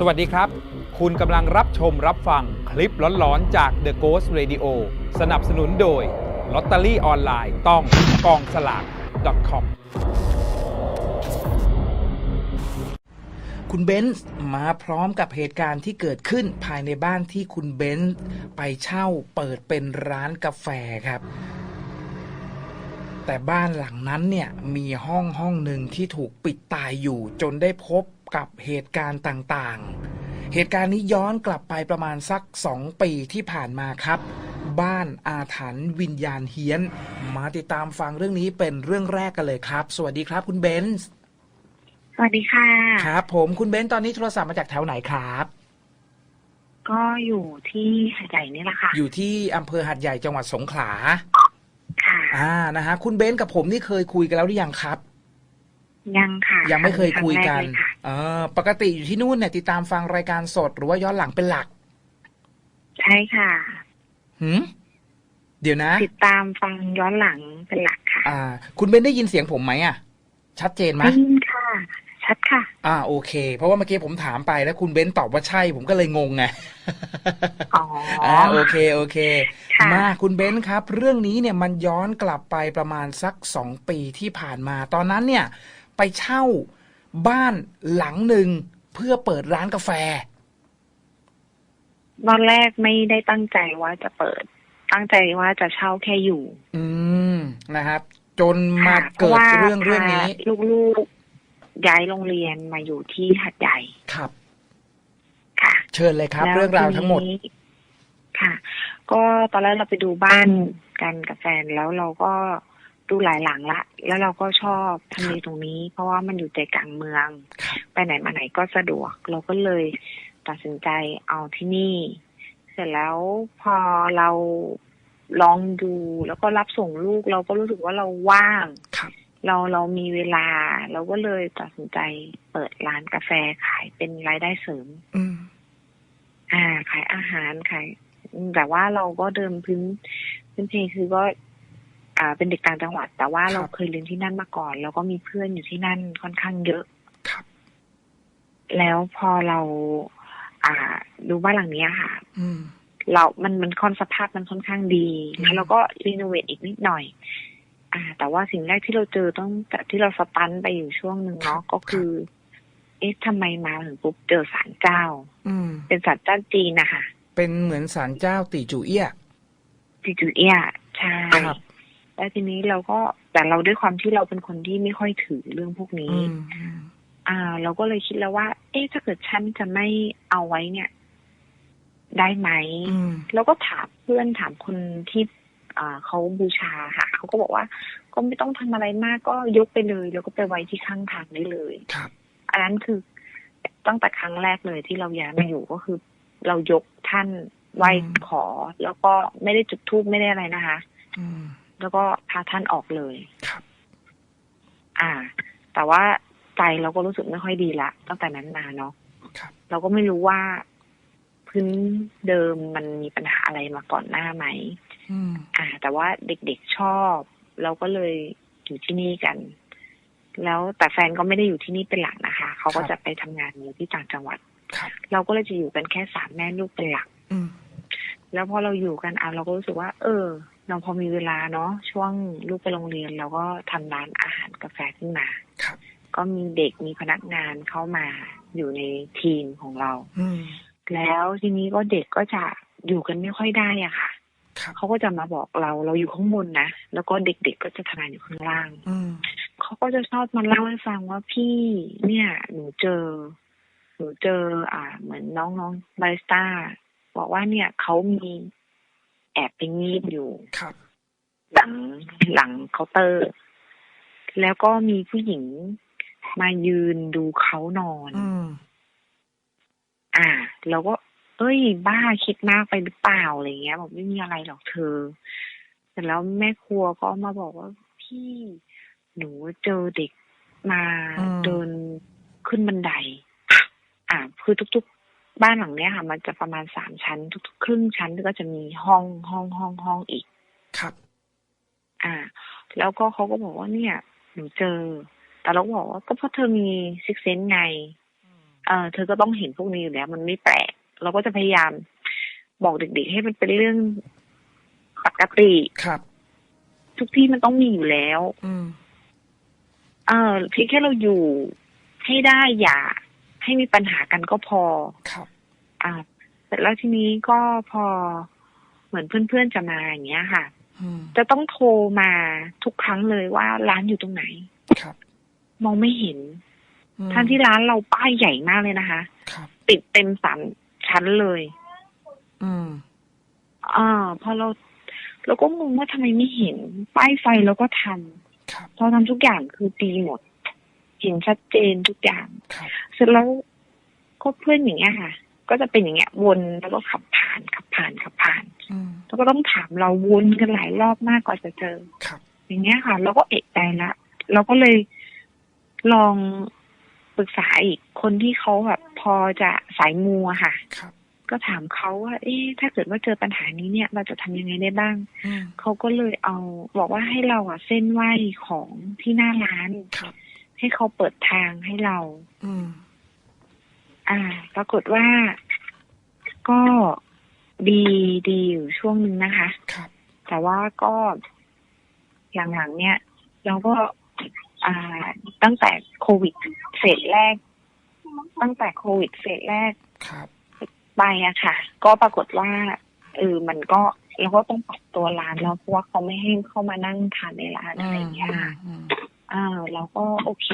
สวัสดีครับ คุณกำลังรับชมรับฟังคลิปหลอนๆ จาก The Ghost Radio สนับสนุนโดยลอตเตอรี่ออนไลน์ต้องกองสลาก .com คุณเบนซ์มาพร้อมกับเหตุการณ์ที่เกิดขึ้นภายในบ้านที่คุณเบนซ์ไปเช่าเปิดเป็นร้านกาแฟครับ แต่บ้านหลังนั้นเนี่ยมีห้องห้องหนึ่งที่ถูกปิดตายอยู่จนได้พบ กับเหตุการณ์ต่างๆ เหตุการณ์นี้ย้อนกลับไปประมาณสักสองปีที่ผ่านมาครับ บ้านอาถรรพ์วิญญาณเฮี้ยน มาติดตามฟังเรื่องนี้เป็นเรื่องแรกกันเลยครับ สวัสดีครับคุณเบนซ์สวัสดีค่ะครับ ผมคุณเบนซ์ตอนนี้โทรศัพท์มาจากแถวไหนครับ ก็อยู่ที่หาดใหญ่นี่แหละค่ะ อยู่ที่อำเภอหัดใหญ่จังหวัดสงขลาค่ะ อ่านะฮะคุณเบนซ์กับผมนี่เคยคุยกันแล้วหรือยังครับ ยังค่ะ ยังไม่เคยคุยกัน รั้งแรเลยค่ะเออปกติอยู่ที่นู่นเนี่ยติดตามฟังรายการสดหรือว่าย้อนหลังเป็นหลัก ใช่ค่ะหืมเดี๋ยวนะ ติดตามฟังย้อนหลังเป็นหลักค่ะ อ่า คุณเบนซ์ได้ยินเสียงผมไหมอะ ชัดเจนไหมได้ยินค่ะ ชัดค่ะ อ่าโอเค เพราะว่าเมื่อกี้ผมถามไปแล้วคุณเบนซ์ตอบว่าใช่ ผมก็เลยงงไงอ๋อออ่าโอเคโอเคค่ะมาคุณเบนซ์ครับ เรื่องนี้เนี่ยมันย้อนกลับไปประมาณสักสองปีที่ผ่านมา ตอนนั้นเนี่ย ไปเช่า บ้านหลังหนึ่งเพื่อเปิดร้านกาแฟ ตอนแรกไม่ได้ตั้งใจว่าจะเปิด ตั้งใจว่าจะเช่าแค่อยู่ อืมนะครับ จนมาค่ะเกิดพาะว่าเรื่องเรื่องนี้พาลูกๆย้ายโรงเรียนมาอยู่ที่หัดใหญ่ครับ ค่ะ เชิญเลยครับแล้วเรื่องราวทั้งหมดทีนี้ค่ะ ก็ตอนแรกเราไปดูบ้านกันกับแฟนแล้วเราก็ ดูหลายหลังละ แล้วเราก็ชอบทำเลตรงนี้ เพราะว่ามันอยู่ใจกลางเมืองครับไปไหนมาไหนก็สะดวก เราก็เลยตัดสินใจเอาที่นี่ เสร็จแล้วพอเราลองดูแล้วก็รับส่งลูกเราก็รู้สึกว่าเราว่างครับเราเรามีเวลา เราก็เลยตัดสินใจเปิดร้านกาแฟขายเป็นรายได้เสริมอืมอ่า ขายอาหารขายอืมแต่ว่าเราก็เดิมพื้นพื้นเพคือก็ อ่าเป็นเด็กต่างจังหวัด แต่ว่าเราเคยเรียนที่นั่นมาก่อน แล้วก็มีเพื่อนอยู่ที่นั่นค่อนข้างเยอะครับ แล้วพอเรา อ่า ดูบ้านหลังเนี้ยค่ะ อืมเรา มัน มันค่อนสภาพมันค่อนข้างดีอืมแล้วเราก็รีโนเวทอีกนิดหน่อย อ่า แต่ว่าสิ่งแรกที่เราเจอต้องจากที่เราสตันไปอยู่ช่วงหนึ่งเนาะ ก็คือ เอ๊ะทำไมมาถึงปุ๊บเจอศาลเจ้า อืม เป็นศาลเจ้าจีนนะคะเป็นเหมือนศาลเจ้าตีจูเอี้ยจิจูเอียใช่ครับ แล้วทีนี้เราก็แต่เราด้วยความที่เราเป็นคนที่ไม่ค่อยถือเรื่องพวกนี้อืมอืมอ่า เราก็เลยคิดแล้วว่า เอ๊ะถ้าเกิดฉันจะไม่เอาไว้เนี่ย ได้ไหมอืมแล้วก็ถามเพื่อนถามคนที่อ่าเขาบูชาค่ะเขาก็บอกว่า ก็ไม่ต้องทำอะไรมากก็ยกไปเลย แล้วก็ไปไว้ที่ข้างทางได้เลยครับอันนั้นคือตั้งแต่ครั้งแรกเลยที่เราย้ายมาอยู่ก็คือ เรายกท่านไหว้อืมขอ แล้วก็ไม่ได้จุดธูปไม่ได้อะไรนะคะอืม แล้วก็พาท่านออกเลยครับ อ่า แต่ว่าใจเราก็รู้สึกไม่ค่อยดีละตั้งแต่นั้นมาเนาะครับเราก็ไม่รู้ว่าพื้นเดิมมันมีปัญหาอะไรมาก่อนหน้าไหมอืมอ่า แต่ว่าเด็กๆชอบ เราก็เลยอยู่ที่นี่กัน แล้วแต่แฟนก็ไม่ได้อยู่ที่นี่เป็นหลักนะคะ เขาก็จะไปทำงานอยู่ที่ต่างจังหวัดครับเราก็เลยจะอยู่กันแค่สามแม่ลูกเป็นหลักอืมแล้วพอเราอยู่กันอะเราก็รู้สึกว่า เออ เราพอมีเวลาเนาะช่วงลูกไปโรงเรียนเราก็ทำร้านอาหารกาแฟขึ้นมาครับก็มีเด็กมีพนักงานเข้ามาอยู่ในทีมของเราอืมแล้วทีนี้ก็เด็กก็จะอยู่กันไม่ค่อยได้อะค่ะครับเขาก็จะมาบอกเราเราอยู่ข้างบนนะแล้วก็เด็กๆก็จะทำงานอยู่ข้างล่างอืมเขาก็จะชอบมาเล่าให้ฟังว่าพี่เนี่ย หนูเจอ หนูเจอ อ่า เหมือนน้องๆบาริสต้าบอกว่าเนี่ยเขามี แอบไปงีบอยู่ครับ หลังหลังเคาน์เตอร์ แล้วก็มีผู้หญิงมายืนดูเขานอนอืมอ่าเราก็ เอ้ย บ้าคิดมากไปหรือเปล่าอะไรเงี้ยบอกไม่มีอะไรหรอกเธอเสร็จแล้วแม่ครัวก็มาบอกว่าพี่หนูเจอเด็กมาอืมเดินขึ้นบันได อ่าคือทุกๆ บ้านหลังเนี้ยค่ะ มันจะประมาณสามชั้น ทุกๆ ครึ่งชั้นก็จะมีห้องห้องห้องห้องอีก ครับ อ่า แล้วก็เขาก็บอกว่าเนี่ยหนูเจอ แต่เราก็บอกว่าก็เพราะเธอมีซิกเซนไงเออเธอก็ต้องเห็นพวกนี้อยู่แล้ว มันไม่แปลก เราก็จะพยายามบอกเด็กๆ ให้มันเป็นเรื่องปกติครับ ทุกที่มันต้องมีอยู่แล้ว อืมเออเพียงแค่เราอยู่ให้ได้อย่า ให้มีปัญหากันก็พอครับอ่าเสร็จแล้วทีนี้ก็พอเหมือนเพื่อนๆจะมาอย่างเงี้ยค่ะอืมจะต้องโทรมาทุกครั้งเลยว่าร้านอยู่ตรงไหน ครับ มองไม่เห็นอืมทั้งที่ร้านเราป้ายใหญ่มากเลยนะคะครับติดเต็มสามชั้นเลย อืมอ่าพอเราเราก็งงว่าทำไมไม่เห็น ป้ายไฟเราก็ทำครับพอทำทุกอย่างคือดีหมด เห็นชัดเจนทุกอย่างครับเสร็จแล้วก็เพื่อนอย่างเงี้ยค่ะ ก็จะเป็นอย่างเงี้ยวนแล้วก็ขับผ่านขับผ่านขับผ่านอืมแล้วก็ต้องถามเราวนกันหลายรอบมากกว่าจะเจอครับอย่างเงี้ยค่ะ เราก็เอกใจละเราก็เลยลองปรึกษาอีกคนที่เขาแบบพอจะสายมูอะค่ะครับก็ถามเขาว่า เอ๊ะถ้าเกิดว่าเจอปัญหานี้เนี่ย เราจะทำยังไงได้บ้างอืมเขาก็เลยเอา บอกว่าให้เราอะเส้นไหวของที่หน้าร้านครับ ให้เขาเปิดทางให้เรา อืม อ่า ปรากฏว่าก็ดีดีอยู่ช่วงหนึ่งนะคะครับ แต่ว่าก็หลังๆเนี่ย เราก็อ่าตั้งแต่โควิดเฟสแรก ตั้งแต่โควิดเฟสแรกครับไปอะค่ะ ก็ปรากฏว่าเออมันก็เราก็ต้องปรับตัวร้านแล้วเพราะว่าเขาไม่ให้เข้ามานั่งทานในร้านอะไรอย่างเงี้ยค่ะ อืมอ่าเราก็โอเค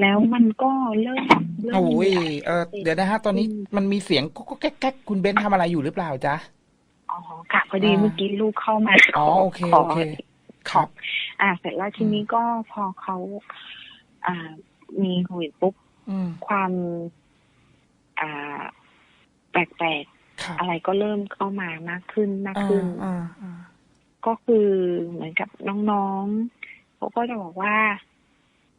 แล้วมันก็เริ่มเริ่มโอ้ยมีเออเดี๋ยวนะฮะ ตอนนี้มันมีเสียงก็ก็แก๊กแก๊กคุณเบนทำอะไรอยู่หรือเปล่าจ๊ะอ๋อค่ะพอดีอ่าเมื่อกี้ลูกเข้ามาอ๋อขโอเคขโอเคครับอ่า เสร็จแล้วทีนี้ก็พอเขาอ่า มีโควิดปุ๊บอืมความ อ่า แปลกครับๆอะไรก็เริ่มเข้ามามากขึ้นมากอ่าขึ้นอ่าอ่าก็คือเหมือนกับน้องๆ เขาก็จะบอกว่า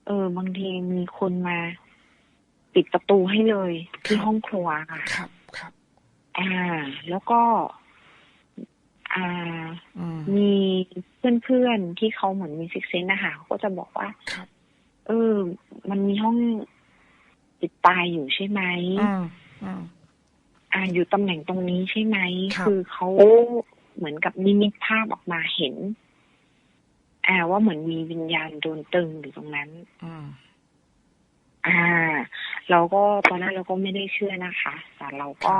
เออบางทีมีคนมาปิดประตูให้เลยที่ห้องครัวค่ะครับครับ อ่า แล้วก็ อ่าอืมมีเพื่อนๆที่เขาเหมือนมีซิกเซนนะคะเขาก็จะบอกว่าครับเออ มันมีห้องปิดตายอยู่ใช่ไหมอืมอืมอ่าอยู่ตำแหน่งตรงนี้ใช่ไหมครับอเขาเหมือนกับนิมิตภาพออกมาเห็น อ่าว่าเหมือนมีวิญญาณโดนตึงอยู่ตรงนั้นอืมอ่า เราก็ตอนนั้นเราก็ไม่ได้เชื่อนะคะแต่เราก็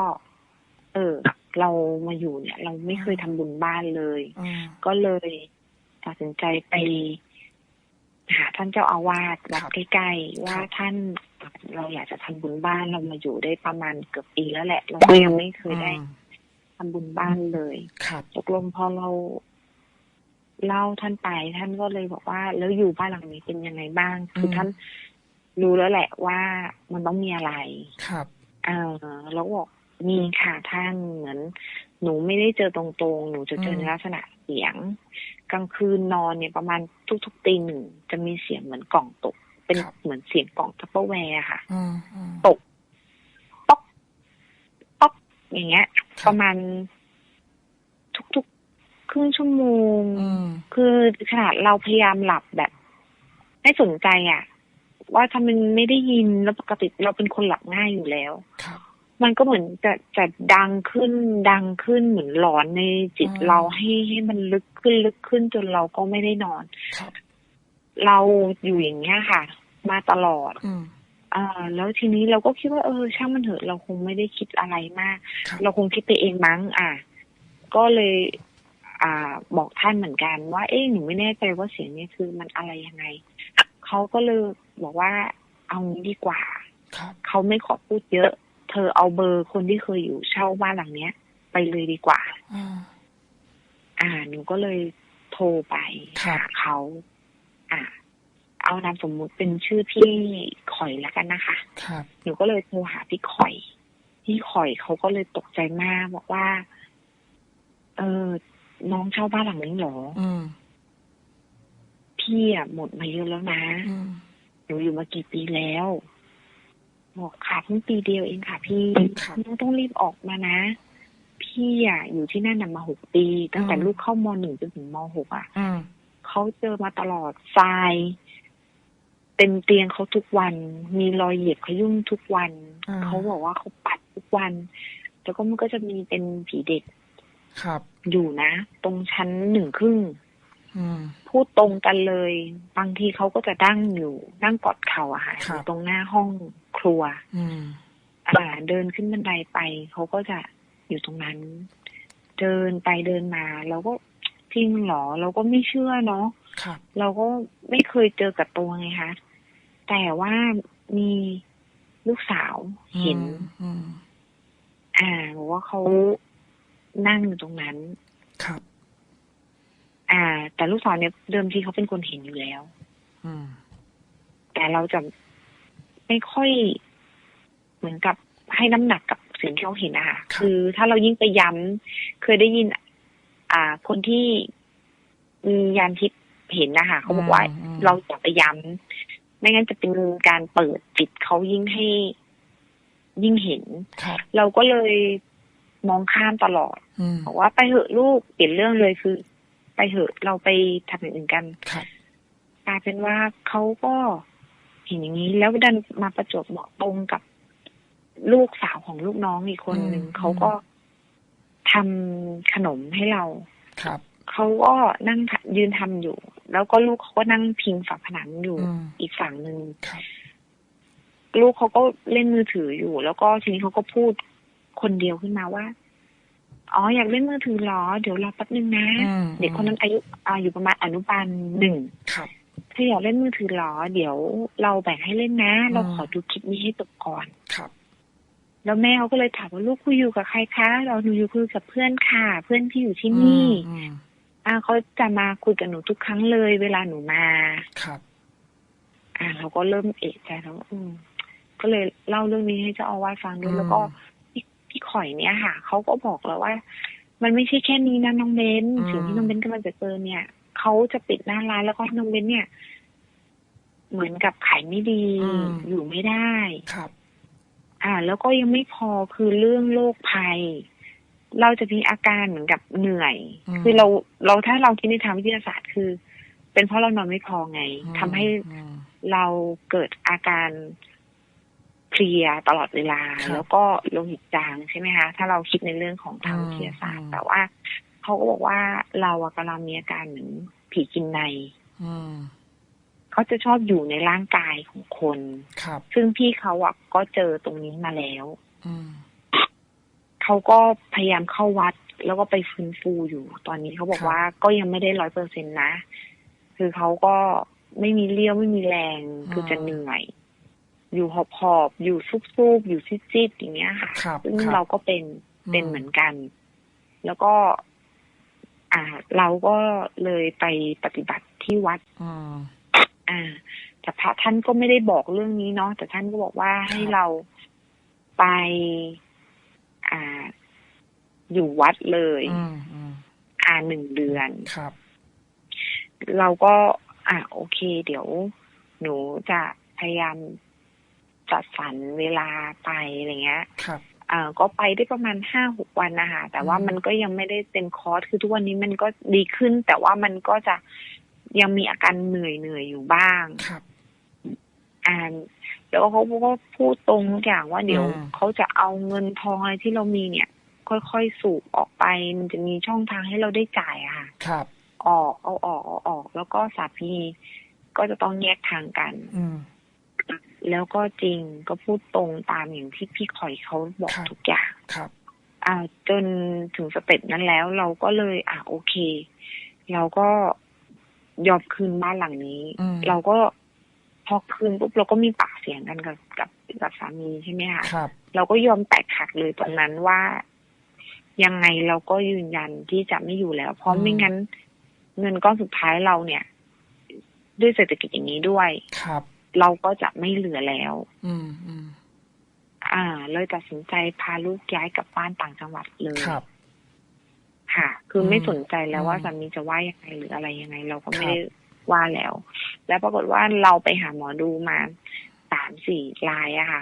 เออ เรามาอยู่เนี่ย เราไม่เคยทำบุญบ้านเลยอืมก็เลยตัดสินใจไปหาท่านเจ้าอาวาสวัดครับใกล้ๆว่าครับท่านเราอยากจะทำบุญบ้านเรามาอยู่ได้ประมาณเกือบปีแล้วแหละ เราก็ยังไม่เคยได้อืมทำบุญบ้านเลยครับตกลงพอเรา เล่าท่านไป ท่านก็เลยบอกว่า แล้วอยู่บ้านหลังนี้เป็นยังไงบ้าง คืออมท่านรู้แล้วแหละว่ามันต้องมีอะไร ครับเออแล้วบอกมีค่ะท่านเหมือน หนูไม่ได้เจอตรงๆ หนูจะเจอในลักษณะเสียง กลางคืนนอนเนี่ยประมาณทุกๆตีหนึ่งจะมีเสียงเหมือนกล่องตก เป็นครับเหมือนเสียงกล่องทัพเปอร์แวร์อะค่ะอืมอืมตกป๊อกป๊อกอย่างเงี้ยคปรับระมาณทุกๆค รึ่งชั่วโมงอืมคือขนาดเราพยายามหลับแบบไม่สนใจอะว่าทำไมมันไม่ได้ยินแล้วปกติเราเป็นคนหลับง่ายอยู่แล้วครับมันก็เหมือนจะจะดังขึ้นดังขึ้นเหมือนหลอนในจิตอืมเราให้ให้มันลึกขึ้นลึกขึ้นจนเราก็ไม่ได้นอนครับเราอยู่อย่างเงี้ยค่ะ มาตลอดอืมอ่า แล้วทีนี้เราก็คิดว่าเออ ช่างมันเถอะเราคงไม่ได้คิดอะไรมากครับเราคงคิดไปเองมั้ง อะ ก็เลย อ่าบอกท่านเหมือนกันว่า เอ๊ะหนูไม่แน่ใจว่าเสียงเนี้คือมันอะไรยังไงเขาก็เลยบอกว่าเอางี้ดีกว่าครับเขาไม่ขอพูดเยอะ เธอเอาเบอร์คนที่เคยอยู่เช่าบ้านหลังเนี้ย ไปเลยดีกว่าอืมอ่าหนูก็เลยโทรไปครับหาเขาอ่าเอานามสมมุติเป็นชื่อพี่ข่อยแล้วกันนะคะครับหนูก็เลยโทรหาพี่ข่อย พี่ข่อยเขาก็เลยตกใจมากบอกว่า เออ น้องเช่าบ้านหลังนี้เหรออืมพี่อะหมดมาเยอะแล้วนะอืมหนูอยู่มากี่ปีแล้วบอกค่ะเพิ่งปีเดียวเองค่ะ พี่ครับน้องต้องรีบออกมานะ พี่อะอยู่ที่นั่นน่ะมาหกปี ตั้งแต่อืมลูกเข้ามหนึ่งจนถึงมหกอะอืมเขาเจอมาตลอดทรายเต็มเตียงเขาทุกวัน มีรอยเหยียบขยุ่มทุกวันอ่าเขาบอกว่าเขาปัดทุกวัน แล้วก็มันก็จะมีเป็นผีเด็ก ครับ อยู่นะ ตรงชั้นหนึ่งครึ่งอืมพูดตรงกันเลย บางทีเขาก็จะนั่งอยู่นั่งกอดเข่าอะค่ะครัอบยู่ตรงหน้าห้องครัวอืมอ่า เดินขึ้นบันไดไปเขาก็จะอยู่ตรงนั้น เดินไปเดินมาเราก็จริงเหรอ เราก็ไม่เชื่อเนาะครับเราก็ไม่เคยเจอกับตัวไงคะแต่ว่ามีลูกสาวเห็นอืมอ่าบอกว่าเขา นั่งอยู่ตรงนั้น ครับ อ่า แต่ลูกสาวเนี่ยเดิมทีเขาเป็นคนเห็นอยู่แล้ว อืม แต่เราจะไม่ค่อยเหมือนกับให้น้ำหนักกับสิ่งที่เราเห็นอะค่ะครับคือถ้าเรายิ่งไปย้ำเคยได้ยิน อ่า คนที่มียานทิพย์เห็นนะคะเขาบอกว่ามเราอย่าไปย้ำไม่งั้นจะเป็นการเปิดจิตเขายิ่งให้ยิ่งเห็นครับเราก็เลย มองข้ามตลอดอืมบอกว่าไปเหอะลูกเปลี่ยนเรื่องเลยคือ ไปเหอะเราไปทำอย่างอื่นกันครับกลายเป็นว่าเขาก็เห็นอย่างนี้ แล้วดันมาประจวบเหมาะตรงกับลูกสาวของลูกน้องอีกคนหนึ่งอืมเขาก็ทำขนมให้เราครับเขาก็นั่งทำยืนทำอยู่ แล้วก็ลูกเขาก็นั่งพิงฝาผนังอยู่อืมอีกฝั่งหนึ่งครับลูกเขาก็เล่นมือถืออยู่ แล้วก็ทีนี้เขาก็พูด คนเดียวขึ้นมาว่า อ๋ออยากเล่นมือถือเหรอ เดี๋ยวรอแป๊บนึงนะอืมเด็กคนนั้นอายุอาอยู่ประมาณอนุบาลหนึ่งครับเธออยากเล่นมือถือเหรอ เดี๋ยวเราแบ่งให้เล่นนะ เราอืมขอดูคลิปนี้ให้จบก่อนครับแล้วแม่เขาก็เลยถามว่าลูกคุยอยู่กับใครคะ เราหนูอยู่คุยกับเพื่อนค่ะ เพื่อนที่อยู่ที่นี่อืมอ่าเขาจะมาคุยกับหนูทุกครั้งเลย เวลาหนูมาครับ อ่า เราก็เริ่มเอะใจแล้วอืมก็เลยเล่าเรื่องนี้ให้เจ้าอาวาสฟังด้วยอืมแล้วก็ พี่พี่ข่อยเนี่ยค่ะเขาก็บอกแล้วว่า มันไม่ใช่แค่นี้นะน้องเบนสิ่งที่น้องเบนกำลังจะเจอเนี่ยเขาจะปิดหน้าร้านแล้วก็ให้น้องเบนเนี่ย เหมือนกับขายไม่ดีอยู่ไม่ได้ครับ อ่า แล้วก็ยังไม่พอคือเรื่องโรคภัย เราจะมีอาการเหมือนกับเหนื่อยอืมคือเราเราถ้าเราคิดในทางวิทยาศาสตร์คือ เป็นเพราะเรานอนไม่พอไงทำให้อืมเราเกิดอาการ เพลียตลอดเวลาครับแล้วก็โลหิตจางใช่ไหมคะถ้าเราคิดในเรื่องของทางอืมวิทยาศาสตร์อืมแต่ว่าเขาก็บอกว่าเราอะกำลังมีอาการเหมือนผีกินในอืมเขาจะชอบอยู่ในร่างกายของคนครับซึ่งพี่เขาอะก็เจอตรงนี้มาแล้วอืมเขาก็พยายามเข้าวัด แล้วก็ไปฟื้นฟูอยู่ ตอนนี้เขาบอกครับว่าก็ยังไม่ได้ร้อยเปอร์เซ็นต์นะ คือเขาก็ไม่มีเลี้ยวไม่มีแรง คือจะเหนื่อย อยู่หอบหอบๆอยู่ซุบๆอยู่ซิดๆอย่างเงี้ยค่ะครับซึ่งครับเราก็เป็นอืมเป็นเหมือนกัน แล้วก็ อ่า เราก็เลยไปปฏิบัติที่วัดอืมอ่า แต่พระท่านก็ไม่ได้บอกเรื่องนี้เนาะแต่ท่านก็บอกว่าให้เราไป อ่า อยู่วัดเลยอืมอืมอ่าหนึ่งเดือนครับ เราก็ อ่าโอเค เดี๋ยว หนูจะพยายาม จัดสรรเวลาไปอะไรเงี้ยครับอ่าก็ไปได้ประมาณห้าหกวันนะคะแต่ว่าอืมมันก็ยังไม่ได้เต็มคอร์สคือทุกวันนี้มันก็ดีขึ้น แต่ว่ามันก็จะยังมีอาการเหนื่อยเหนื่อยๆอยู่บ้างครับอ่านแล้วเขาก็พูดตรงทุกอย่างว่าเดี๋ยวอืมเขาจะเอาเงินทองอะไรที่เรามีเนี่ย ค่อยๆสูบออกไป มันจะมีช่องทางให้เราได้จ่ายอะค่ะ ครับ ออกเอาออกเอาออก แล้วก็สามีก็จะต้องแยกทางกัน อืม แล้วก็จริงก็พูดตรงตามอย่างที่พี่ข่อยเขาบอกครับทุกอย่างครับ อ่า จนถึงสเต็ปนั้นแล้วเราก็เลย อ่าโอเค เราก็ยอมคืนบ้านหลังนี้อืมเราก็พอคืนปุ๊บเราก็มีปากเสียงกันกับกับกับสามีใช่ไหมคะครับ เราก็ยอมแตกหักเลยตอนนั้นว่ายังไงเราก็ยืนยันที่จะไม่อยู่แล้ว เพราะอืมไม่งั้น เงินก้อนสุดท้ายเราเนี่ย ด้วยเศรษฐกิจอย่างนี้ด้วย ครับ เราก็จะไม่เหลือแล้วอืมอืมอ่า เลยตัดสินใจพาลูกย้ายกลับบ้านต่างจังหวัดเลยครับค่ะ คืออมไม่สนใจแล้วว่าอืมสามีจะว่ายังไงหรืออะไรยังไง เราก็ครับไม่ได้ว่าแล้ว แล้วปรากฏว่าเราไปหาหมอดูมาสามสี่รายอะค่ะ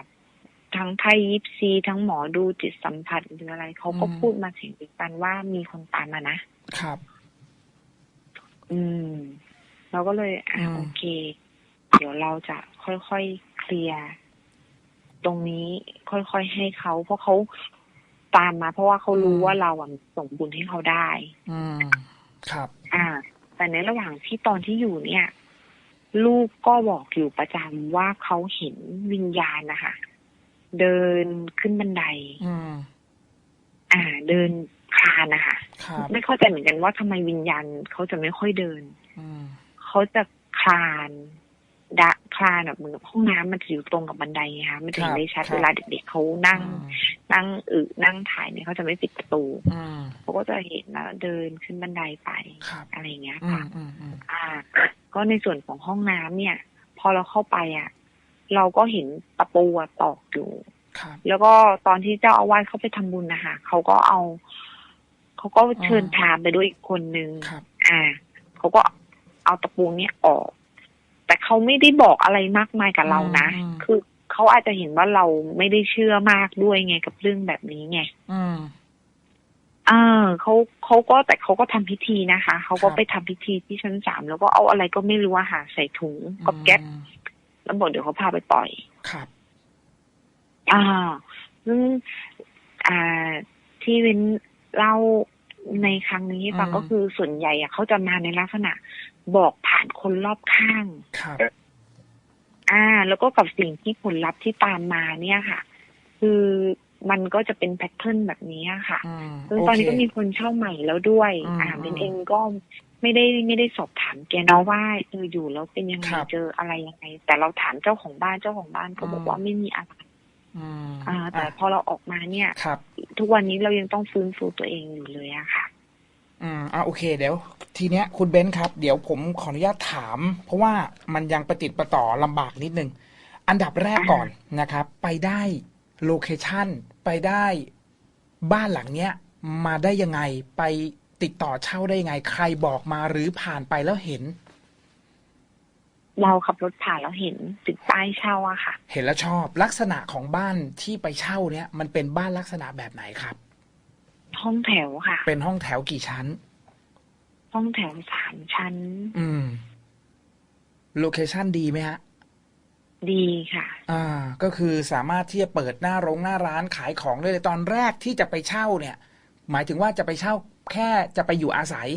ทั้งไพ่ยิปซีทั้งหมอดูจิตสัมผัสหรืออะไรเขาก็พูดมาเสียงเดียวกันว่ามีคนตามมานะครับ อืม เราก็เลยอ่าอืมโอเคพ เดี๋ยวเราจะค่อยๆเคลียร์ตรงนี้ค่อยๆให้เขาเพราะเขาตามมา เพราะว่าเขารู้อืมว่าเราอะส่งบุญให้เขาได้ อืมครับ อ่า แต่ในระหว่างที่ตอนที่อยู่เนี่ย ลูกก็บอกอยู่ประจำว่าเขาเห็นวิญญาณนะคะเดินขึ้นบันได อืมอ่า เดินคลานนะคะครับไม่เข้าใจเหมือนกันว่าทำไมวิญญาณเขาจะไม่ค่อยเดินอืมเขาจะคลาน ดะคลานแบบเหมือนกับห้องน้ำมันจะอยู่ตรงกับบันไดไงคะมันถึงได้ชัดเวลาเด็กๆเขานั่ง นั่งอึนั่งถ่ายเนี่ยเขาจะไม่ปิดประตูอืมเขาก็จะเห็นแล้วเดินขึ้นบันไดไปครับอะไรอย่างเงี้ยอืค่ะมอืมอืมอ่า ก็ในส่วนของห้องน้ำเนี่ย พอเราเข้าไปอะ เราก็เห็นตะปูอะตอกอยู่ครับแล้วก็ตอนที่เจ้าอาวาสเขาไปทำบุญนะคะเขาก็เอาเขาก็เชิญอ่าพราหมณ์ไปด้วยอีกคนนึงครับอ่าเขาก็เอาตะปูเนี้ยออก แต่เขาไม่ได้บอกอะไรมากมายกับเรานะอืมคือเขาอาจจะเห็นว่าเราไม่ได้เชื่อมากด้วยไงกับเรื่องแบบนี้ไงอืมเออเขาเขาก็แต่เขาก็ทำพิธีนะคะ เขาก็ครับไปทำพิธีที่ชั้นสามแล้วก็เอาอะไรก็ไม่รู้อะค่ะใส่ถุงกับแก๊ปอืมแล้วบอกเดี๋ยวเขาพาไปปล่อย ครับ อ่าซึ่งอ่าที่เว้นเล่าในครั้งนี้ให้ฟังอืมก็คือส่วนใหญ่อะเขาจะมาในลักษณะ บอกผ่านคนรอบข้างครับอ่า แล้วก็กับสิ่งที่ผลลัพธ์ที่ตามมาเนี่ยค่ะ คือมันก็จะเป็นแพทเทิร์นแบบนี้อะค่ะอืมซึ่งตอนนี้โเคก็มีคนเช่าใหม่แล้วด้วยอืมอ่าเบนอืมเองก็ไม่ได้ไม่ได้สอบถามแกเนาะว่าเอออยู่แล้วเป็นยังไงครับเจออะไรยังไง แต่เราถามเจ้าของบ้านเจ้าของบ้านก็บอกอืมว่าไม่มีอะไรอืมอ่า แต่อะพอเราออกมาเนี่ยครับทุกวันนี้เรายังต้องฟื้นฟูตัวเองอยู่เลยอะค่ะ อืมอ่าโอเค เดี๋ยว ทีเนี้ยคุณเบนซ์ครับ เดี๋ยวผมขออนุญาตถาม เพราะว่ามันยังประติดประต่อลำบากนิดนึง อันดับแรกก่อนนะครับ ไปได้โลเคชั่นไปได้บ้านหลังเนี้ย มาได้ยังไงไปติดต่อเช่าได้ยังไง ใครบอกมาหรือผ่านไปแล้วเห็น เราขับรถผ่านแล้วเห็นติดป้ายเช่าอะค่ะ เห็นแล้วชอบลักษณะของบ้านที่ไปเช่าเนี้ยมันเป็นบ้านลักษณะแบบไหนครับ ห้องแถวค่ะ เป็นห้องแถวกี่ชั้น ห้องแถวสามชั้น อืม โลเคชั่นดีไหมฮะ ดีค่ะ อ่า ก็คือสามารถที่จะเปิดหน้าโรงหน้าร้านขายของได้เลยตอนแรกที่จะไปเช่าเนี่ย หมายถึงว่าจะไปเช่าแค่จะไปอยู่อาศัย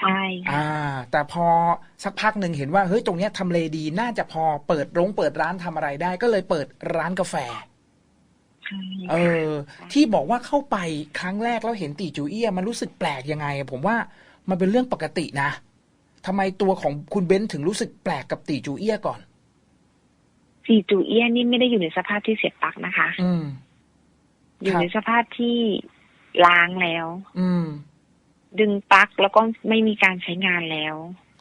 ใช่ค่ะอ่า แต่พอสักพักหนึ่งเห็นว่าเฮ้ยตรงเนี้ยทำเลดีน่าจะพอเปิดโรงเปิดร้านทำอะไรได้ ก็เลยเปิดร้านกาแฟใช่ เอค่ะอที่บอกว่าเข้าไปครั้งแรกแล้วเห็นตีจูเอียมันรู้สึกแปลกยังไง ผมว่ามันเป็นเรื่องปกตินะทำไมตัวของคุณเบนซ์ถึงรู้สึกแปลกกับตีจูเอียก่อนสีจูเอียนี่ไม่ได้อยู่ในสภาพที่เสียบปลั๊กนะคะ อืม อยู่ครับในสภาพที่ล้างแล้ว อืม ดึงปลั๊กแล้วก็ไม่มีการใช้งานแล้ว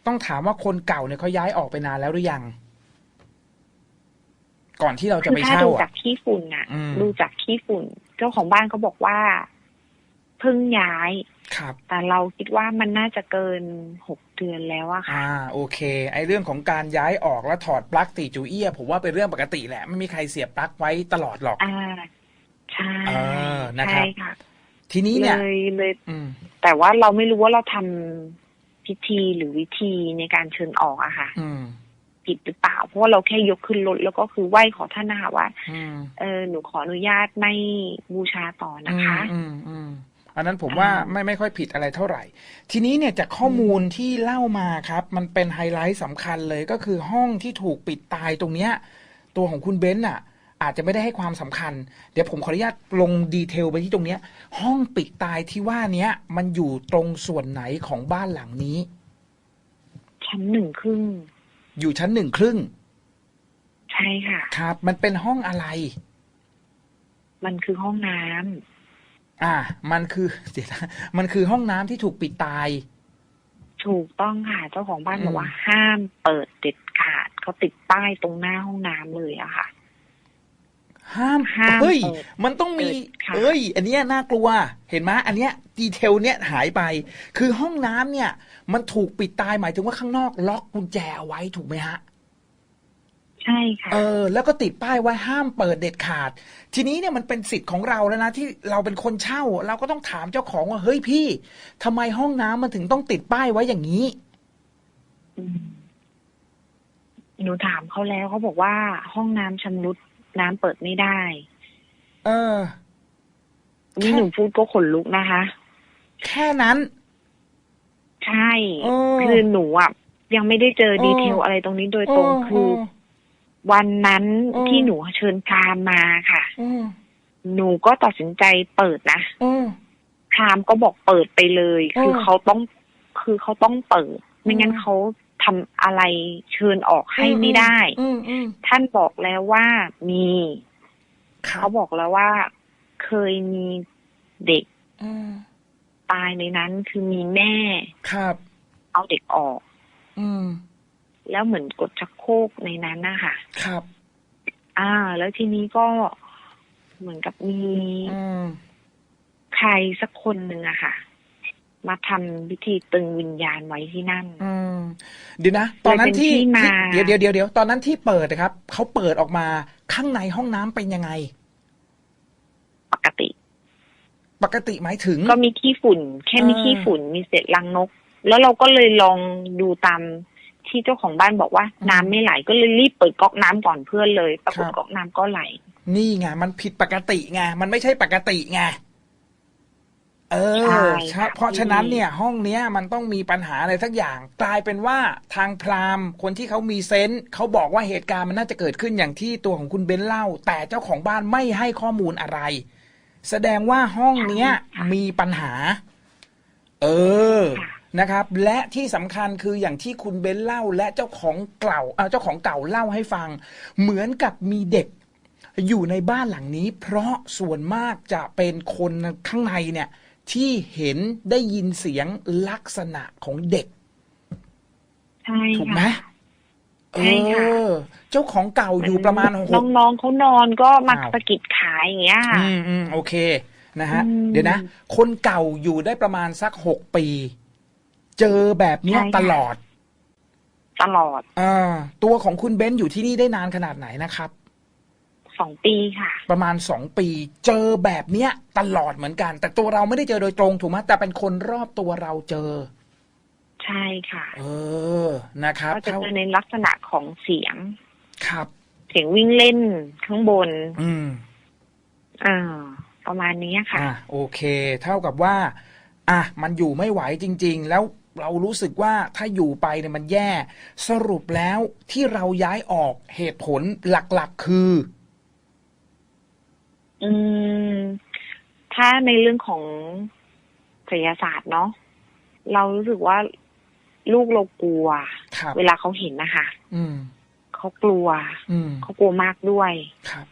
ต้องถามว่าคนเก่าเนี่ยเขาย้ายออกไปนานแล้วหรือยัง ก่อนที่เราจะคือไปถ้าเช่าดูจาอะกขี้ฝุ่นน่ะอืมดูจากขี้ฝุ่น เจ้าของบ้านเขาบอกว่าเพิ่งย้ายครับแต่เราคิดว่ามันน่าจะเกินหกเดือนแล้วอะค่ะอ่าโอเค ไอเรื่องของการย้ายออกและถอดปลั๊กตีจูเอียผมว่าเป็นเรื่องปกติแหละ ไม่มีใครเสียบปลั๊กไว้ตลอดหรอกอ่าใช่เออนะครับใช่ค่ะทีนี้เลเนี่ยยเลยอืมแต่ว่าเราไม่รู้ว่าเราทำพิธีหรือวิธีในการเชิญออกอะค่ะ อืม ผิดหรือเปล่า เพราะว่าเราแค่ยกขึ้นรถแล้วก็คือไหว้ขอท่านนะคะว่าอืมเออหนูขออนุญาตไม่บูชาต่อนะคะอืมอืมอืมอันนั้นผมว่าอ่าไม่ไม่ค่อยผิดอะไรเท่าไหร่ ทีนี้เนี่ยจากข้อมูลที่เล่ามาครับ มันเป็นไฮไลท์สำคัญเลยก็คือห้องที่ถูกปิดตายตรงเนี้ย ตัวของคุณเบนซ์อะ อาจจะไม่ได้ให้ความสำคัญ เดี๋ยวผมขออนุญาตลงดีเทลไปที่ตรงเนี้ย ห้องปิดตายที่ว่าเนี้ยมันอยู่ตรงส่วนไหนของบ้านหลังนี้ชั้นหนึ่งครึ่ง อยู่ชั้นหนึ่งครึ่ง ใช่ค่ะ ครับ มันเป็นห้องอะไร มันคือห้องน้ำอ่า มันคือเดี๋ยวนะมันคือห้องน้ำที่ถูกปิดตาย ถูกต้องค่ะ เจ้าของบ้านอืมบอกว่าห้ามเปิดเด็ดขาดเขาติดป้ายตรงหน้าห้องน้ำเลยอะค่ะ ห้ามห้ามเฮ้ยเปิดมันต้องมีเปิดค่ะเอ้ย อันเนี้ยน่ากลัว เห็นไหมอันเนี้ยดีเทลเนี้ยหายไป คือห้องน้ำเนี่ย มันถูกปิดตายหมายถึงว่าข้างนอกล็อกกุญแจเอาไว้ถูกไหมฮะ ใช่ค่ะ เออ แล้วก็ติดป้ายไว้ห้ามเปิดเด็ดขาด ทีนี้เนี่ยมันเป็นสิทธิ์ของเราแล้วนะที่เราเป็นคนเช่า เราก็ต้องถามเจ้าของว่าเฮ้ยพี่ทำไมห้องน้ำมันถึงต้องติดป้ายไว้อย่างนี้อืมหนูถามเขาแล้วเขาบอกว่าห้องน้ำชำรุด น้ำเปิดไม่ได้ เออ นี่ค่ะหนูพูดก็ขนลุกนะคะ แค่นั้น ใช่เออคือหนูอะยังไม่ได้เจอเออดีเทลอะไรตรงนี้โดยตรงคือ วันนั้นเออที่หนูเชิญพรามมาค่ะเออหนูก็ตัดสินใจเปิดนะเออพรามก็บอกเปิดไปเลยเออคือเขาต้อง คือเขาต้องเปิด ไม่งั้นเออเขา ทำอะไรเชิญออกให้ไม่ได้อืมอืมท่านบอกแล้วว่ามีครัเขาบบอกแล้วว่าเคยมีเด็กเออตายในนั้นคือมีแม่ครับ เอาเด็กออก อืม แล้วเหมือนกดชักโครกในนั้นนะคะครับ อ่า แล้วทีนี้ก็เหมือนกับมีอืมใครสักคนหนึ่งอะค่ะ มาทำพิธีตึงวิญญาณไว้ที่นั่น อืมเดี๋ยวนะ ตอนนั้นที่เลยเป็นที่มาที่เดี๋ยวเดี๋ยวเดี๋ยวเดี๋ยวตอนนั้นที่เปิดนะครับเขาเปิดออกมาข้างในห้องน้ำเป็นยังไง ปกติ ปกติหมายถึง ก็มีขี้ฝุ่น แค่มีอ่าขี้ฝุ่นมีเศษรังนก แล้วเราก็เลยลองดูตามที่เจ้าของบ้านบอกว่า น้ำไม่ไหลก็เลยรีบเปิดก๊อกน้ำก่อนเพื่อนเลยปรากฏก๊อกน้ำก็ไหล นี่ไงมันผิดปกติไงมันไม่ใช่ปกติไง เอใช่อค่ะเพราะฉะนั้นเนี่ย ห้องเนี้ยมันต้องมีปัญหาอะไรสักอย่าง กลายเป็นว่าทางพราหมณ์คนที่เขามีเซนส์เขาบอกว่าเหตุการณ์มันน่าจะเกิดขึ้นอย่างที่ตัวของคุณเบนเล่า แต่เจ้าของบ้านไม่ให้ข้อมูลอะไร แสดงว่าห้องเนี้ยมีปัญหา เออค่ะนะครับ และที่สำคัญคืออย่างที่คุณเบนเล่า และเจ้าของเก่าเอ่อเจ้าของเก่าเล่าให้ฟัง เหมือนกับมีเด็กอยู่ในบ้านหลังนี้ เพราะส่วนมากจะเป็นคนข้างในเนี่ย ที่เห็นได้ยินเสียงลักษณะของเด็ก ใช่ถูกไหมค่ะเอใช่ค่ะอเจ้าของเก่าอยู่ประมาณหกน้องๆเขานอนก็มาอ้าวสะกิดขาอย่างเงี้ยค่ะอืมอืมโอเคนะฮะอืมเดี๋ยวนะ คนเก่าอยู่ได้ประมาณสักหกปี เจอแบบเนี้ยใช่ค่ะตลอด ตลอดอ่าตัวของคุณเบนซ์อยู่ที่นี่ได้นานขนาดไหนนะครับ สองปีค่ะ ประมาณสองปีเจอแบบเนี้ยตลอดเหมือนกัน แต่ตัวเราไม่ได้เจอโดยตรงถูกไหมแต่เป็นคนรอบตัวเราเจอ ใช่ค่ะ เออนะครับก็จะเข้าเจอในลักษณะของเสียง ครับ เสียงวิ่งเล่นข้างบน อืมอ่าประมาณนี้ค่ะอะโอเค เท่ากับว่า อะมันอยู่ไม่ไหวจริง ๆ แล้วเรารู้สึกว่าถ้าอยู่ไปเนี่ยมันแย่ สรุปแล้วที่เราย้ายออกเหตุผลหลักๆ คือ อืม ถ้าในเรื่องของศิลศาสตร์เนาะเรารู้สึกว่าลูกเรากลัวครับเวลาเขาเห็นนะคะอืมเขากลัวอืมเขากลัวมากด้วยครับ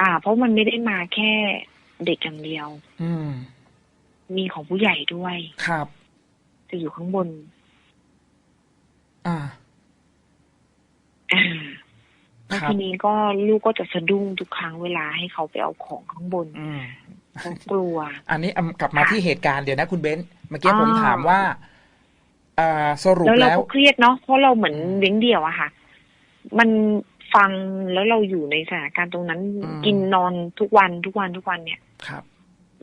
อ่า เพราะมันไม่ได้มาแค่เด็กอย่างเดียว อืม มีของผู้ใหญ่ด้วย ครับ จะอยู่ข้างบน อ่าอ่า แล้วครับทีนี้ก็ลูกก็จะสะดุ้งทุกครั้งเวลาให้เขาไปเอาของข้างบนอืมเขากลัว อันนี้เอากลับมาค่ะที่เหตุการณ์เดี๋ยวนะคุณเบนซ์เมื่อกี้อ่าผมถามว่าอ่าสรุปแล้วเราแล้วก็เครียดเนาะเพราะเราเหมือนเลี้ยงเดี่ยวอะค่ะ มันฟังแล้วเราอยู่ในสถานการณ์ตรงนั้นอืมกินนอนทุกวันทุกวันทุกวันเนี่ยครับ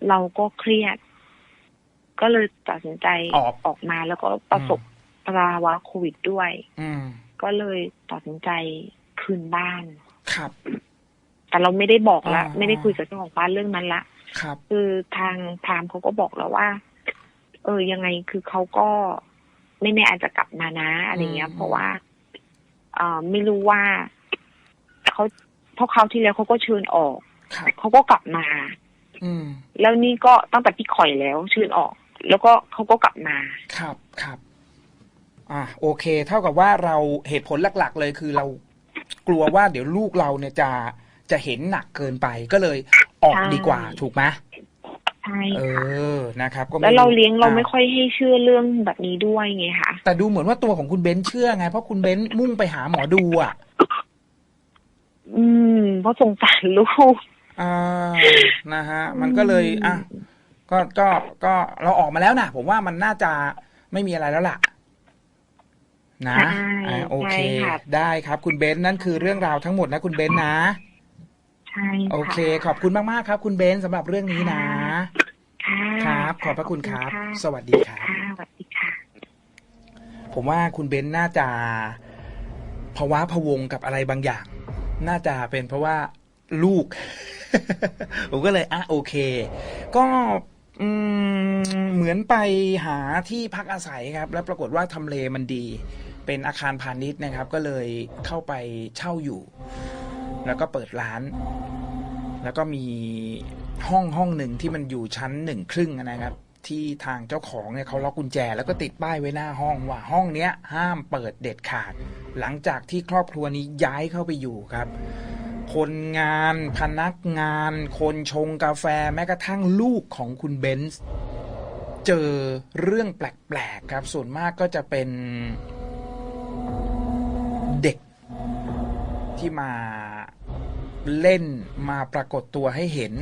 เราก็เครียด ก็เลยตัดสินใจออกออกมาแล้วก็ประสบภาวะโควิดด้วย อืมก็เลยตัดสินใจ คืนบ้าน ครับ แต่เราไม่ได้บอกละอ่าไม่ได้คุยกับเจ้าของบ้านเรื่องนั้นละ ครับ คือทางพรามเขาก็บอกแล้วว่า เออ ยังไงคือเขาก็ไม่แน่อาจจะกลับมานะอะไรเงี้ยอืมเพราะว่า เอ่อไม่รู้ว่าเขาเพราะเขาวที่แล้วเขาก็เชิญออกครับเขาก็กลับมา อืม แล้วนี่ก็ตั้งแต่พี่ข่อยแล้วเชิญออก แล้วก็เขาก็กลับมา ครับครับอ่าโอเค เท่ากับว่าเราเหตุผลหลัก ๆ เลยคือเรา กลัวว่าเดี๋ยวลูกเราเนี่ยจะจะเห็นหนักเกินไปก็เลยออกใช่ดีกว่าถูกไหมใช่เอค่ะอนะครับ ก็ไม่แล้วเราเลี้ยงเราอ่ไม่ค่อยให้เชื่อเรื่องแบบนี้ด้วยไงคะแต่ดูเหมือนว่าตัวของคุณเบนซ์เชื่อไง เพราะคุณเบนซ์มุ่งไปหาหมอดูอะ อืม เพราะสงสารลูกอ่านะฮะ มันก็เลยอะก็ก็ก็เราออกมาแล้วนะผมว่ามันน่าจะไม่มีอะไรแล้วล่ะ นะใช่อ่าโอเคใช่ค่ะได้ครับ คุณเบนซ์นั่นคือเรื่องราวทั้งหมดนะคุณเบนซ์นะ ใช่ะโอเค ขอบคุณมาก ๆ ครับ คุณเบนซ์สำหรับเรื่องนี้นะค่ะครับ ขอบพระคุณครับะสวัสดีครับค่ะสวัสดีค่ะ ผมว่าคุณเบนซ์น่าจะภาวะพะวงกับอะไรบางอย่าง น่าจะเป็นเพราะว่าลูก ผมก็เลยอะโอเค ก็อืมเหมือนไปหาที่พักอาศัยครับ แล้วปรากฏว่าทำเลมันดี เป็นอาคารพาณิชย์นะครับ ก็เลยเข้าไปเช่าอยู่ แล้วก็เปิดร้าน แล้วก็มีห้องห้องหนึ่งที่มันอยู่ชั้นหนึ่งครึ่งนะครับ ที่ทางเจ้าของเนี่ยเขาล็อกกุญแจ แล้วก็ติดป้ายไว้หน้าห้องว่าห้องเนี้ย ห้ามเปิดเด็ดขาด หลังจากที่ครอบครัวนี้ย้ายเข้าไปอยู่ครับคนงานพนักงาน คนชงกาแฟแม้กระทั่งลูกของคุณเบนซ์เจอเรื่องแปลก ๆ ครับ ส่วนมากก็จะเป็น ที่มาเล่นมาปรากฏตัวให้เห็น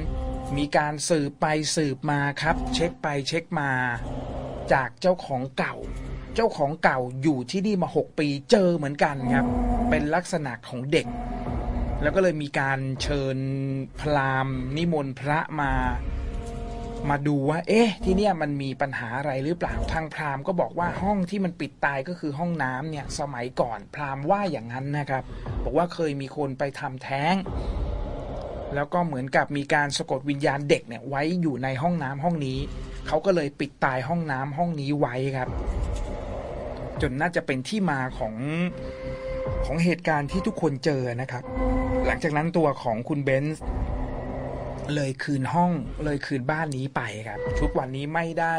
มีการสืบไปสืบมาครับ เช็คไปเช็คมา จากเจ้าของเก่า เจ้าของเก่าอยู่ที่นี่มา 6 ปีเจอเหมือนกันครับ เป็นลักษณะของเด็ก แล้วก็เลยมีการเชิญพราหมณ์นิมนต์พระมา มาดูว่า เอ๊ะ ที่เนี่ยมันมีปัญหาอะไรหรือเปล่าทางพราหมณ์ก็บอกว่าห้องที่มันปิดตายก็คือห้องน้ำเนี่ย สมัยก่อนพราหมณ์ว่าอย่างนั้นนะครับ บอกว่าเคยมีคนไปทำแท้ง แล้วก็เหมือนกับมีการสะกดวิญญาณเด็กเนี่ยไว้อยู่ในห้องน้ำห้องนี้เขาก็เลยปิดตายห้องน้ำห้องนี้ไว้ครับ จนน่าจะเป็นที่มาของของเหตุการณ์ที่ทุกคนเจอนะครับ หลังจากนั้นตัวของคุณเบนซ์ เลยคืนห้องเลยคืนบ้านนี้ไปครับ ทุกวันนี้ไม่ได้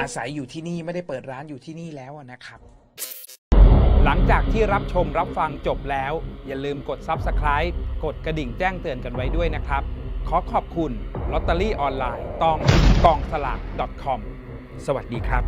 อาศัยอยู่ที่นี่ไม่ได้เปิดร้านอยู่ที่นี่แล้วนะครับ หลังจากที่รับชมรับฟังจบแล้ว อย่าลืมกด Subscribe กดกระดิ่งแจ้งเตือนกันไว้ด้วยนะครับ ขอขอบคุณลอตเตอรี่ออนไลน์ต้องกองสลาก .com สวัสดีครับ